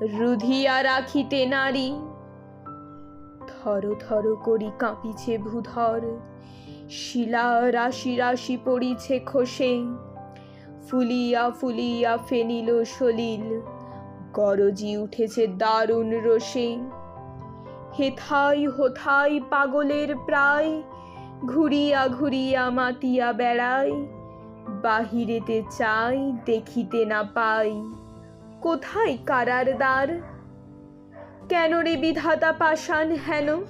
রুধিয়া রাখিতে নারী। থর থর করি কাঁপিছে ভূধর, শিলা রাশি রাশি পড়িছে খসে। ফুলিয়া ফুলিয়া ফেনিল সলিল, গরজি উঠেছে দারুণ রোষে। হেথাই হোথাই পাগলের প্রায়, ঘুরিয়া ঘুরিয়া মাতিয়া বেড়ায়, বাহিরেতে চাই দেখিতে না পাই। কোথায় কারার দ্বার? কেন রে বিধাতা পাষাণ হেন?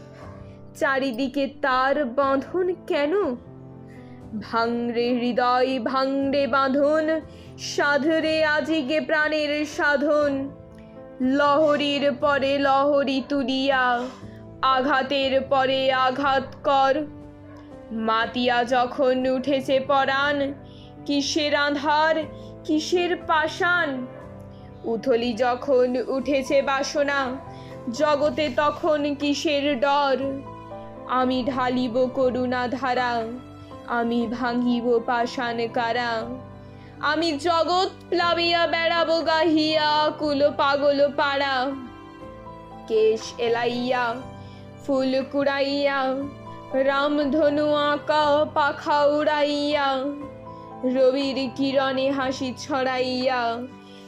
চারিদিকে তার বাঁধন কেন? ভাঙরে হৃদয়, ভাঙরে বাঁধন, সাধরে আজিগে প্রাণের সাধন। লহরীর পরে লহরী তুলিয়া, আঘাতের পরে আঘাত কর। মাতিয়া যখন উঠেছে পরাণ, কিসের আধার কিসের পাষাণ? উথলি যখন উঠেছে বাসনা, জগতে তখন কিসের ডর? আমি ঢালিব করুণা ধারা আমি ভাঙিব পাষাণ কারা আমি জগৎ প্লাবিয়া বেড়াবো গাহিয়া, কুল পাগল পাড়া। কেশ এলাইয়া, ফুল কুড়াইয়া, রামধনু আঁকা, পাখা উড়াইয়া, রবির কিরণে হাসি ছড়াইয়া